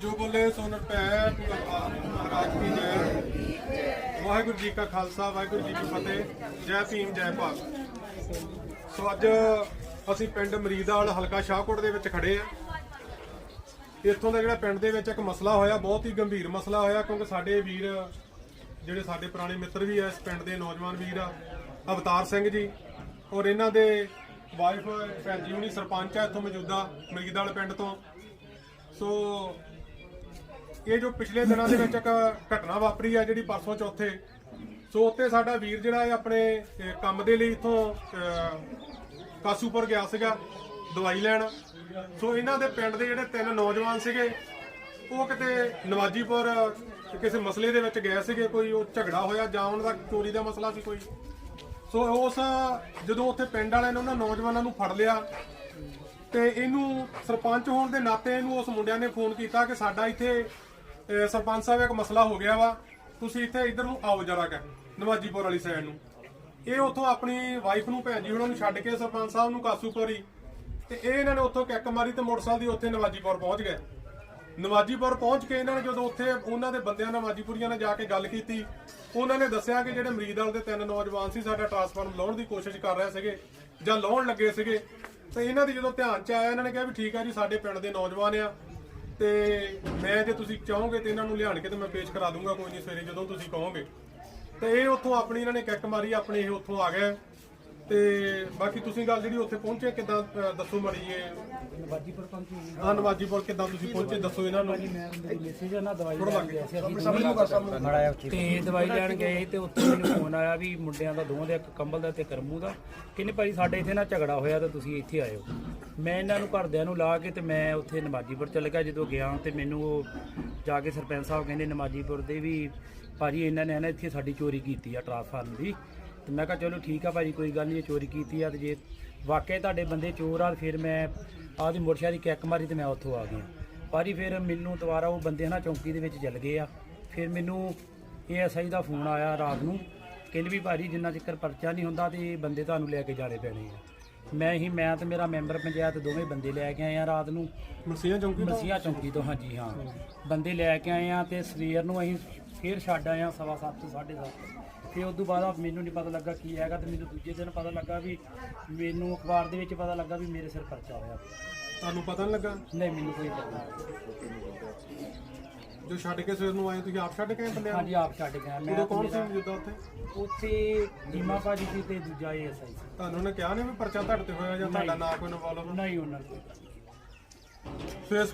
ਜੋ ਬੋਲੇ ਸੋ ਨਰ ਪੈ ਮਹਾਰਾਜ ਕੀ ਜੈ। ਵਾਹਿਗੁਰੂ ਜੀ ਕਾ ਖਾਲਸਾ, ਵਾਹਿਗੁਰੂ ਜੀ ਕੀ ਫਤਿਹ। ਜੈ ਭੀਮ, ਜੈ ਭਾਗ ਸੋ ਅੱਜ ਅਸੀਂ ਪਿੰਡ ਮਰੀਦਾਲ, ਹਲਕਾ ਸ਼ਾਹਕੋਟ ਦੇ ਵਿੱਚ ਖੜੇ ਆ ਇੱਥੋਂ ਦਾ ਜਿਹੜਾ ਪਿੰਡ ਦੇ ਵਿੱਚ ਇੱਕ ਮਸਲਾ ਹੋਇਆ, ਬਹੁਤ ਹੀ ਗੰਭੀਰ ਮਸਲਾ ਹੋਇਆ, ਕਿਉਂਕਿ ਸਾਡੇ ਵੀਰ, ਜਿਹੜੇ ਸਾਡੇ ਪੁਰਾਣੇ ਮਿੱਤਰ ਵੀ ਆ, ਇਸ ਪਿੰਡ ਦੇ ਨੌਜਵਾਨ ਵੀਰ ਆ, ਅਵਤਾਰ ਸਿੰਘ ਜੀ। ਔਰ ਇਹਨਾਂ ਦੇ ਵਾਈਫ, ਭੈਣ ਜੀ ਹੁਣੀ ਸਰਪੰਚ ਆ, ਇੱਥੋਂ ਮੌਜੂਦਾ ਮਰੀਦਾਲ ਪਿੰਡ ਤੋਂ। ਸੋ ਇਹ ਜੋ ਪਿਛਲੇ ਦਿਨਾਂ ਦੇ ਵਿੱਚ ਇੱਕ ਘਟਨਾ ਵਾਪਰੀ ਆ ਜਿਹੜੀ ਪਰਸੋਂ ਚੌਥੇ, ਸੋ ਉੱਤੇ ਸਾਡਾ ਵੀਰ ਜਿਹੜਾ ਹੈ ਆਪਣੇ ਕੰਮ ਦੇ ਲਈ ਇਥੋਂ ਕਾਸੂਪੁਰ ਗਿਆ ਸੀਗਾ ਦਵਾਈ ਲੈਣ। ਸੋ ਇਹਨਾਂ ਦੇ ਪਿੰਡ ਦੇ ਜਿਹੜੇ ਤਿੰਨ ਨੌਜਵਾਨ ਸੀਗੇ, ਉਹ ਕਿਤੇ ਨਵਾਜੀਪੁਰ, ਕਿਸੇ ਮਸਲੇ ਦੇ ਵਿੱਚ ਗਏ ਸੀਗੇ, ਕੋਈ ਉਹ ਝਗੜਾ ਹੋਇਆ ਜਾਂ ਉਹਨਾਂ ਦਾ ਚੋਰੀ ਦਾ ਮਸਲਾ ਸੀ ਕੋਈ। ਸੋ ਉਸ, ਜਦੋਂ ਉੱਥੇ ਪਿੰਡ ਵਾਲਿਆਂ ਨੇ ਉਹਨਾਂ ਨੌਜਵਾਨਾਂ ਨੂੰ ਫੜ ਲਿਆ, ਤੇ ਇਹਨੂੰ ਸਰਪੰਚ ਹੋਣ ਦੇ ਨਾਤੇ ਇਹਨੂੰ ਉਸ ਮੁੰਡਿਆਂ ਨੇ ਫੋਨ ਕੀਤਾ ਕਿ ਸਾਡਾ ਇੱਥੇ ਅਹ, ਸਰਪੰਚ ਸਾਹਿਬ ਇੱਕ ਮਸਲਾ ਹੋ ਗਿਆ ਵਾ। ਤੁਸੀਂ ਇੱਥੇ ਇੱਧਰ ਨੂੰ ਆਓ ਜਰਾ ਕਿ ਨਵਾਜੀਪੁਰ ਵਾਲੀ ਸਾਈਡ ਨੂੰ। ਇਹ ਉੱਥੋਂ ਆਪਣੀ ਵਾਈਫ ਨੂੰ ਭੈਣ ਜੀ ਉਹਨਾਂ ਨੂੰ ਛੱਡ ਕੇ ਸਰਪੰਚ ਸਾਹਿਬ ਨੂੰ ਕਾਸੂਪੁਰ ਹੀ ਤੇ ਇਹ ਇਹਨਾਂ ਨੇ ਉੱਥੋਂ ਕਿੱਕ ਮਾਰੀ ਤੇ ਮੋਟਰਸਾਈਕਲ ਦੀ ਉੱਥੇ ਨਵਾਜੀਪੁਰ ਪਹੁੰਚ ਗਏ। ਨਵਾਜੀਪੁਰ ਪਹੁੰਚ ਕੇ ਇਹਨਾਂ ਨੇ ਜਦੋਂ ਉੱਥੇ ਉਹਨਾਂ ਦੇ ਬੰਦਿਆਂ ਨਾਲ ਨਵਾਜੀਪੁਰੀਆਂ ਨਾਲ ਜਾ ਕੇ ਗੱਲ ਕੀਤੀ ਉਹਨਾਂ ਨੇ ਦੱਸਿਆ ਕਿ ਜਿਹੜੇ ਮਰੀਦ ਦੇ ਤਿੰਨ ਨੌਜਵਾਨ ਸੀ ਸਾਡਾ ਟਰਾਂਸਫਾਰਮ ਲਾਉਣ ਦੀ ਕੋਸ਼ਿਸ਼ ਕਰ ਰਹੇ ਸੀਗੇ ਜਾਂ ਲਾਉਣ ਲੱਗੇ ਸੀਗੇ। ਤੇ ਇਹਨਾਂ ਦੀ ਜਦੋਂ ਧਿਆਨ ਚ ਆਇਆ ਇਹਨਾਂ ਨੇ ਕਿਹਾ ਵੀ ਠੀਕ ਆ ਜੀ ਸਾਡੇ ਪਿੰਡ ਦੇ ਨੌਜਵਾਨ ਆ। ਤੇ ਮੈਂ ਜੇ ਤੁਸੀਂ ਚਾਹੋਗੇ ਤੇ ਇਹਨਾਂ ਨੂੰ ਲਿਆਣ ਕੇ ਤੇ ਮੈਂ ਪੇਸ਼ ਕਰਾ ਦੂੰਗਾ, ਕੋਈ ਨਹੀਂ, ਸਵੇਰੇ ਜਦੋਂ ਤੁਸੀਂ ਕਹੋਗੇ। ਤੇ ਇਹ ਉੱਥੋਂ ਆਪਣੀ ਇਹਨਾਂ ਨੇ ਕਿੱਕ ਮਾਰੀ, ਆਪਣੇ ਇਹ ਉੱਥੋਂ ਆ ਗਏ। ਤੇ ਬਾਕੀ ਤੁਸੀਂ ਗੱਲ ਜਿਹੜੀ ਉੱਥੇ ਪਹੁੰਚੇ ਕਿਦਾਂ ਦੱਸੋ ਮੜੀ ਇਹ। ਨਵਾਜੀਪੁਰ ਪਹੁੰਚੀ ਹਾਂ ਨਵਾਜੀਪੁਰ ਕਿਦਾਂ ਤੁਸੀਂ ਪਹੁੰਚੇ ਦੱਸੋ ਇਹਨਾਂ ਨੂੰ। ਮੈਸੇਜ ਨਾ ਦਵਾਈ ਲੈਣ ਗਏ ਸੀ ਅਸੀਂ ਤੇ ਦਵਾਈ ਲੈਣ ਗਏ ਤੇ ਉੱਥੇ ਮੈਨੂੰ ਫੋਨ ਆਇਆ ਵੀ ਮੁੰਡਿਆਂ ਦਾ ਦੋਵਾਂ ਦਾ ਇੱਕ ਕੰਬਲ ਦਾ ਤੇ ਕਰਮੂ ਦਾ। ਕਹਿੰਦੇ ਭਾਈ ਸਾਡੇ ਇੱਥੇ ਨਾ ਝਗੜਾ ਹੋਇਆ ਤਾਂ ਤੁਸੀਂ ਇੱਥੇ ਆਇਓ। ਮੈਂ ਇਹਨਾਂ ਨੂੰ ਘਰਦਿਆਂ ਨੂੰ ਲਾ ਕੇ ਤੇ ਮੈਂ ਉੱਥੇ ਨਮਾਜੀਪੁਰ ਚਲ ਗਿਆ ਜਦੋਂ ਗਿਆ ਤੇ ਮੈਨੂੰ ਉਹ ਜਾ ਕੇ ਸਰਪੰਚ ਸਾਹਿਬ ਕਹਿੰਦੇ ਨਮਾਜੀਪੁਰ ਦੇ ਵੀ ਭਾਜੀ ਇਹਨਾਂ ਨੇ ਨਾ ਇੱਥੇ ਸਾਡੀ ਚੋਰੀ ਕੀਤੀ ਆ ਟਰਾਂਸਫਾਰਮ ਦੀ। ਤੇ ਮੈਂ ਕਿਹਾ ਚਲੋ ਠੀਕ ਆ ਭਾਜੀ ਕੋਈ ਗੱਲ ਨਹੀਂ ਚੋਰੀ ਕੀਤੀ ਆ ਤੇ ਜੇ ਵਾਕਿਆ ਤੁਹਾਡੇ ਬੰਦੇ ਚੋਰ ਆ ਤੇ ਫਿਰ ਮੈਂ ਆਦੀ ਮੋਟਰਸਾਈਕਲ ਦੀ ਕਿੱਕ ਮਾਰੀ ਤੇ ਮੈਂ ਉੱਥੋਂ ਆ ਗਿਆ। ਭਾਜੀ ਫਿਰ ਮੈਨੂੰ ਦੁਬਾਰਾ ਉਹ ਬੰਦੇ ਨਾ ਚੌਂਕੀ ਦੇ ਵਿੱਚ ਚੱਲ ਗਏ ਆ। ਫਿਰ ਮੈਨੂੰ ਏਐਸਆਈ ਦਾ ਫੋਨ ਆਇਆ ਰਾਤ ਨੂੰ ਕਹਿੰਦੇ ਵੀ ਭਾਜੀ ਜਿੰਨਾ ਚਿਰ ਪਰਚਾ ਨਹੀਂ ਹੁੰਦਾ ਤੇ ਬੰਦੇ ਤੁਹਾਨੂੰ ਲੈ ਕੇ ਜਾਣੇ ਪੈਣੇ ਆ। ਮੈਂ ਹੀ ਮੈਂ ਤੇ ਮੇਰਾ ਮੈਂਬਰ ਪੰਚਾਇਤ ਦੋਵੇਂ ਬੰਦੇ ਲੈ ਕੇ ਆਏ ਆ ਰਾਤ ਨੂੰ। ਮਸੀਆਂ ਚੌਂਕੀ ਤੋਂ? ਮਸੀਹਾ ਚੌਂਕੀ ਤੋਂ ਹਾਂਜੀ ਹਾਂ। ਬੰਦੇ ਲੈ ਕੇ ਆਏ ਆ ਤੇ ਸਵੇਰ ਨੂੰ ਅਸੀਂ ਫੇਰ ਛੱਡ ਆਏ ਆ ਸਵਾ ਸੱਤ ਤੋਂ ਸਾਢੇ ਸੱਤ। ਫਿਰ ਉਸ ਤੋਂ ਬਾਅਦ ਮੈਨੂੰ ਨਹੀਂ ਪਤਾ ਲੱਗਾ ਕੀ ਹੈਗਾ ਤੇ ਮੈਨੂੰ ਦੂਜੇ ਦਿਨ ਪਤਾ ਲੱਗਾ ਵੀ ਮੈਨੂੰ ਅਖਬਾਰ ਦੇ ਵਿੱਚ ਪਤਾ ਲੱਗਾ ਵੀ ਮੇਰੇ ਸਿਰ ਪਰਚਾ ਹੋਇਆ। ਤੁਹਾਨੂੰ ਪਤਾ ਨਹੀਂ ਲੱਗਾ? ਨਹੀਂ ਮੈਨੂੰ ਕੋਈ ਪਤਾ ਨਹੀਂ। ਜੋ ਛੱਡ ਕੇ ਸਵੇਰ ਨੂੰ ਆਏ ਤੁਸੀਂ ਆਪ ਛੱਡ ਕੇ ਆਏ ਹਾਂਜੀ ਆਪ ਛੱਡ ਗਿਆ ਮੈਂ ਉਦੋਂ ਕੌਣ ਸੀ ਮੌਜੂਦਾ ਉੱਥੇ? ਉੱਥੇ ਨੀਮਾ ਭਾਜੀ ਸੀ ਤੇ ਦੂਜਾ ਏਐਸਆਈ ਸੀ। ਤੁਹਾਨੂੰ ਉਹਨੇ ਕਿਹਾ ਨਹੀਂ ਵੀ ਪਰਚਾ ਤੁਹਾਡੇ ਤੇ ਹੋਇਆ ਜਾਂ ਤੁਹਾਡਾ ਨਾਂ ਕੋਈ ਇਨਵੋਲਵ ਨਹੀਂ ਉਹਨਾਂ ਨੂੰ ਫੇਸ